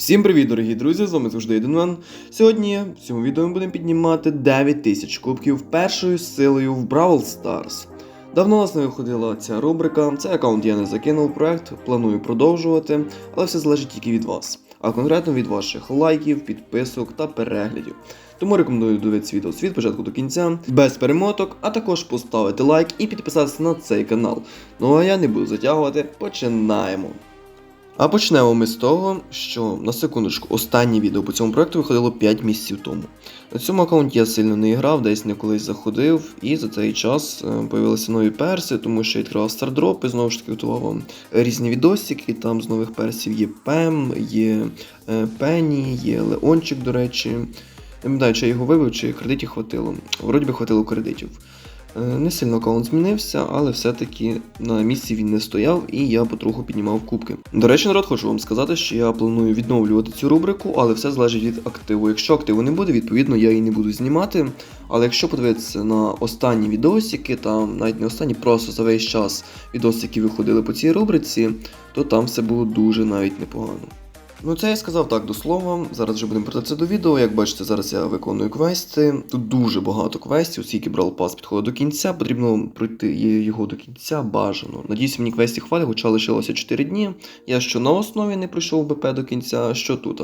Всім привіт, дорогі друзі! З вами завжди Єдинван. Сьогодні в цьому відео ми будемо піднімати 9 тисяч кубків першою силою в Бравл Stars. Давно у нас не виходила ця рубрика. Цей аккаунт я не закинув проект, планую продовжувати, але все залежить тільки від вас, а конкретно від ваших лайків, підписок та переглядів. Тому рекомендую дивитися відео від початку до кінця, без перемоток, а також поставити лайк і підписатися на цей канал. Ну а я не буду затягувати, починаємо. А почнемо ми з того, що на секундочку, останнє відео по цьому проекту виходило 5 місяців тому. На цьому аккаунті я сильно не грав, десь не колись заходив, і за цей час е, появилися нові перси, тому що я відкривав стардропи, знову ж таки готував вам різні відосики. Там з нових персів є Пем, є е, Пенні, є Леончик, до речі. Не пам'ятаю, чи я його вибив, чи кредитів хватило. Вроді би хватило кредитів. Е, Не сильно аккаунт змінився, але все-таки на місці він не стояв і я потроху піднімав кубки. До речі, народ, хочу вам сказати, що я планую відновлювати цю рубрику, але все залежить від активу. Якщо активу не буде, відповідно я її не буду знімати. Але якщо подивитися на останні відосики, там навіть не останні, просто за весь час відоси, які виходили по цій рубриці, то там все було дуже навіть непогано. Ну, це я сказав так до слова. Зараз вже будемо повертатися до відео. Як бачите, зараз я виконую квести. Тут дуже багато квестів, оскільки брал пас підходить до кінця, потрібно пройти його до кінця бажано. Надіюсь, мені квестів хватить, хоча лишилося 4 дні. Я що на основі не пройшов БП до кінця, що тут.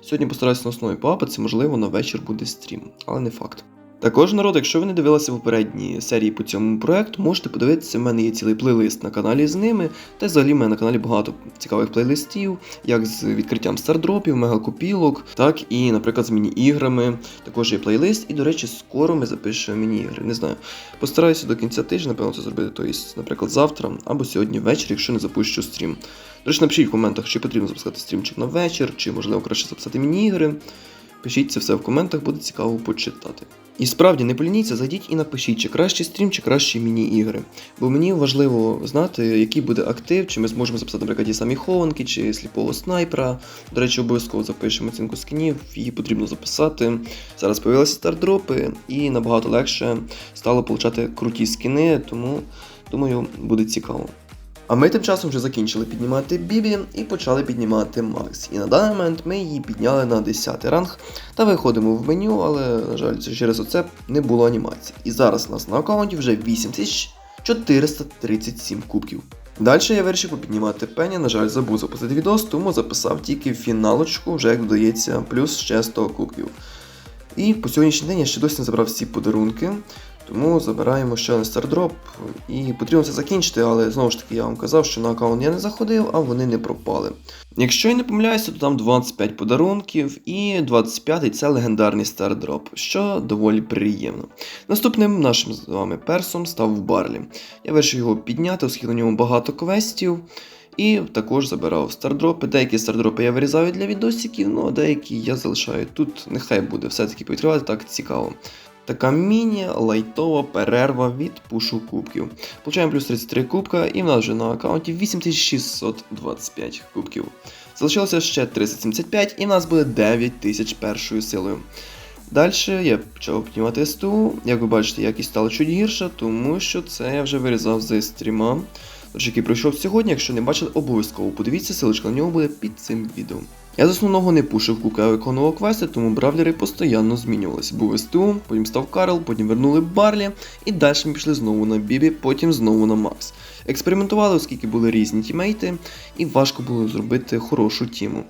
Сьогодні постараюся на основі поапатися, можливо, на вечір буде стрім, але не факт. Також, народ, якщо ви не дивилися попередні серії по цьому проекту, можете подивитися, в мене є цілий плейлист на каналі з ними. Та взагалі в мене на каналі багато цікавих плейлистів, як з відкриттям стардропів, мегакопілок, так і, наприклад, з міні-іграми. Також є плейлист, і, до речі, скоро ми запишемо міні-ігри. Не знаю. Постараюся до кінця тижня, напевно, це зробити, тобто, наприклад, завтра або сьогодні ввечері, якщо не запущу стрім. До речі, напишіть в коментах, чи потрібно запускати стрімчик на вечір, чи можливо краще записати міні-ігри. Пишіть це все в коментах, буде цікаво почитати. І справді не полініться, зайдіть і напишіть, чи кращий стрім, чи кращі міні-ігри. Бо мені важливо знати, який буде актив, чи ми зможемо записати, наприклад, ті самі хованки, чи сліпого снайпера. До речі, обов'язково запишемо оцінку скінів, її потрібно записати. Зараз появилися стардропи, і набагато легше стало получати круті скіни, тому думаю, буде цікаво. А ми тим часом вже закінчили піднімати Бібі і почали піднімати Макс. І на даний момент ми її підняли на 10 ранг та виходимо в меню, але, на жаль, через оце не було анімації. І зараз у нас на аккаунті вже 8437 кубків. Далі я вирішив попіднімати пені, на жаль, забув записати відос, тому записав тільки фіналочку, вже як додається, плюс ще 100 кубків. І по сьогоднішній день я ще досі не забрав всі подарунки. Тому забираємо ще один стардроп. І потрібно це закінчити, але знову ж таки я вам казав, що на аккаунт я не заходив, а вони не пропали. Якщо я не помиляюся, то там 25 подарунків і 25 це легендарний стардроп, що доволі приємно. Наступним нашим з вами персом став Барлі. Я вирішив його підняти, оскільки на ньому багато квестів. І також забирав стардропи. Деякі стардропи я вирізаю для відосиків, ну а деякі я залишаю тут. Нехай буде все-таки повідкривати так цікаво. Така міні-лайтова перерва від пушу кубків. Получаємо плюс 33 кубка, і в нас вже на аккаунті 8625 кубків. Залишилося ще 375, і в нас буде 9000 першою силою. Далі я почав піднімати СТУ. Як ви бачите, якість стала чуть гірша, тому що це я вже вирізав зі стріма. Тож, який пройшов сьогодні, якщо не бачили, обов'язково подивіться, ссылочка на нього буде під цим відео. Я з основного не пушив кука, а виконував квести, тому бравлери постійно змінювалися. Був СТУ, потім став Карл, потім вернули Барлі, і далі ми пішли знову на Бібі, потім знову на Макс. Експериментували, оскільки були різні тімейти, і важко було зробити хорошу тіму.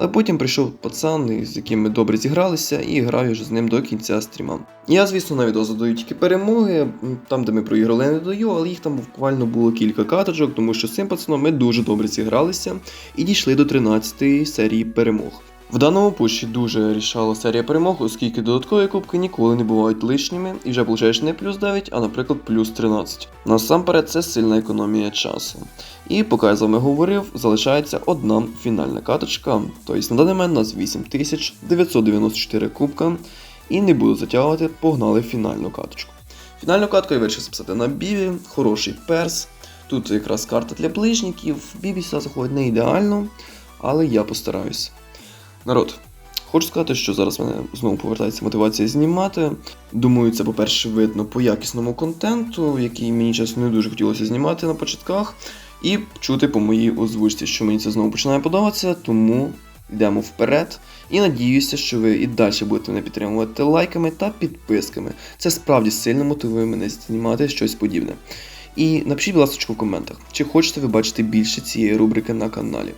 Але потім прийшов пацан, з яким ми добре зігралися, і граю вже з ним до кінця стріма. Я, звісно, на відео задаю тільки перемоги, там, де ми проіграли, я не даю, але їх там буквально було кілька каточок, тому що з цим пацаном ми дуже добре зігралися і дійшли до 13-ї серії перемог. В даному пуші дуже рішала серія перемог, оскільки додаткові кубки ніколи не бувають лишніми, і вже получаєш не плюс 9, а наприклад плюс 13. Насамперед це сильна економія часу. І поки я з вами говорив, залишається одна фінальна каточка. Тобто на даний момент у нас 8994 кубка. І не буду затягувати, погнали фінальну каточку. Фінальну катку я вирішив записати на Біві, хороший перс. Тут якраз карта для ближників. Бібі сюди заходить не ідеально, але я постараюсь. Народ, хочу сказати, що зараз в мене знову повертається мотивація знімати. Думаю, це, по-перше, видно по якісному контенту, який мені чесно не дуже хотілося знімати на початках. І чути по моїй озвучці, що мені це знову починає подобатися, тому йдемо вперед. І надіюся, що ви і далі будете мене підтримувати лайками та підписками. Це справді сильно мотивує мене знімати щось подібне. І напишіть, будь ласка, в коментах, чи хочете ви бачити більше цієї рубрики на каналі.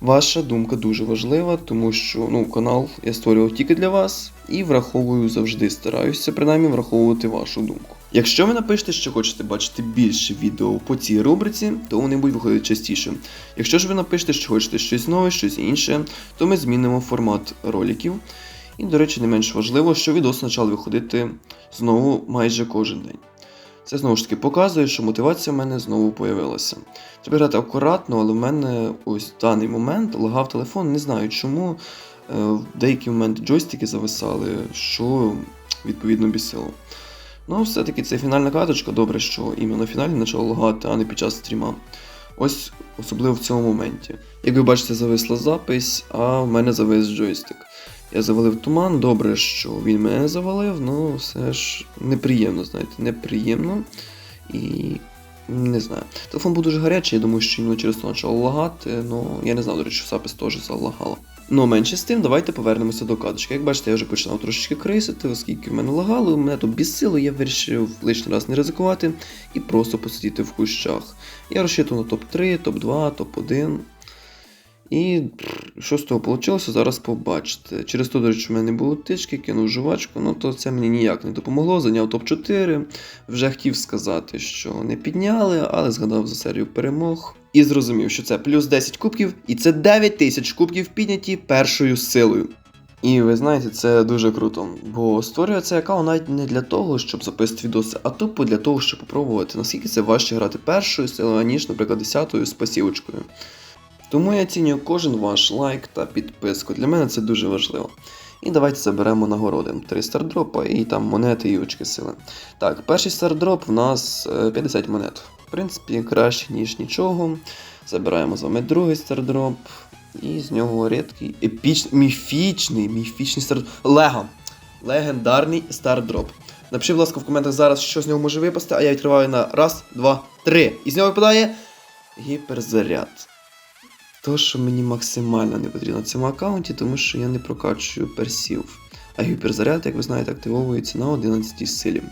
Ваша думка дуже важлива, тому що ну, канал я створював тільки для вас і враховую завжди, стараюся принаймні враховувати вашу думку. Якщо ви напишете, що хочете бачити більше відео по цій рубриці, то вони будуть виходити частіше. Якщо ж ви напишете, що хочете щось нове, щось інше, то ми змінимо формат роликів. І, до речі, не менш важливо, що відео почали виходити знову майже кожен день. Це знову ж таки показує, що мотивація в мене знову появилася. Треба грати акуратно, але в мене ось в даний момент лагав телефон, не знаю чому. Е, В деякі моменти джойстики зависали, що відповідно бісило. Ну, все-таки це фінальна каточка, добре, що іменно на фіналі почало лагати, а не під час стріма. Ось особливо в цьому моменті. Як ви бачите, зависла запись, а в мене завис джойстик. Я завалив туман, добре, що він мене завалив, ну все ж неприємно, знаєте, неприємно. І не знаю. Телефон був дуже гарячий, я думаю, що іменно через то почало лагати, ну я не знав, до речі, що запис теж залагало. Ну, менше з тим, давайте повернемося до кадочки. Як бачите, я вже починав трошечки крисити, оскільки в мене лагало, мене тут бісило, я вирішив лишній раз не ризикувати і просто посидіти в кущах. Я розчитував на топ-3, топ-2, топ-1. І що з того вийшло, зараз побачите. Через то, до речі, в мене не було тички, кинув жувачку, ну то це мені ніяк не допомогло. Зайняв топ-4. Вже хотів сказати, що не підняли, але згадав за серію перемог. І зрозумів, що це плюс 10 кубків, і це 9 тисяч кубків підняті першою силою. І ви знаєте, це дуже круто, бо створює цей аккаунт навіть не для того, щоб записати відоси, а тупо для того, щоб попробувати, наскільки це важче грати першою силою, аніж, наприклад, десятою з пасівочкою. Тому я оцінюю кожен ваш лайк та підписку. Для мене це дуже важливо. І давайте заберемо нагороди. Три стардропа і там монети і очки сили. Так, перший стардроп в нас е, 50 монет. В принципі, краще, ніж нічого. Забираємо з вами другий стардроп. І з нього рідкий, епічний, міфічний, міфічний стардроп. Лего. Легендарний стардроп. Напишіть, будь ласка, в коментах зараз, що з нього може випасти, а я відкриваю на раз, два, три. І з нього випадає гіперзаряд. То, що мені максимально не потрібно на цьому аккаунті, тому що я не прокачую персів. А гіперзаряд, як ви знаєте, активовується на 11 силі.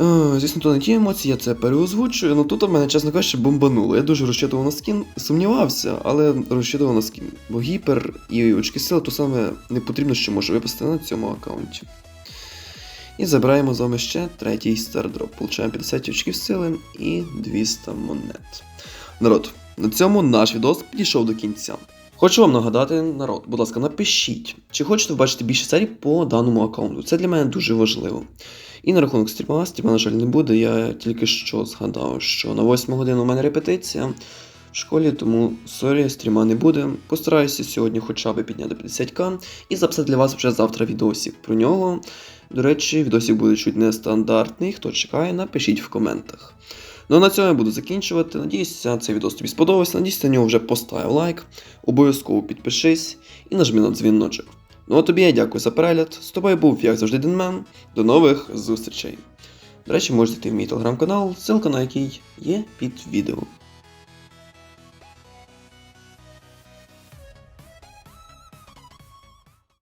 Е, Звісно, то не ті емоції, я це переозвучую, ну тут у мене, чесно кажучи, бомбануло. Я дуже розчитував на скін, сумнівався, але розчитував на скін. Бо гіпер і очки сили то саме не потрібно, що може випасти на цьому аккаунті. І забираємо з вами ще третій стардроп. Получаємо 50 очків сили і 200 монет. Народ, на цьому наш відос підійшов до кінця. Хочу вам нагадати, народ, будь ласка, напишіть, чи хочете бачити більше серій по даному аккаунту. Це для мене дуже важливо. І на рахунок стріма, стріма, на жаль, не буде. Я тільки що згадав, що на 8 годину у мене репетиція в школі, тому сорі, стріма не буде. Постараюся сьогодні хоча б підняти 50к і записати для вас вже завтра відосик про нього. До речі, відосик буде чуть нестандартний. Хто чекає, напишіть в коментах. Ну на цьому я буду закінчувати. Надіюся, цей відео тобі сподобався. Надіюсь, на нього вже постав лайк. Обов'язково підпишись і нажми на дзвіночок. Ну а тобі я дякую за перегляд. З тобою був, як завжди, Денмен. До нових зустрічей. До речі, можете йти в мій телеграм-канал, ссылка на який є під відео.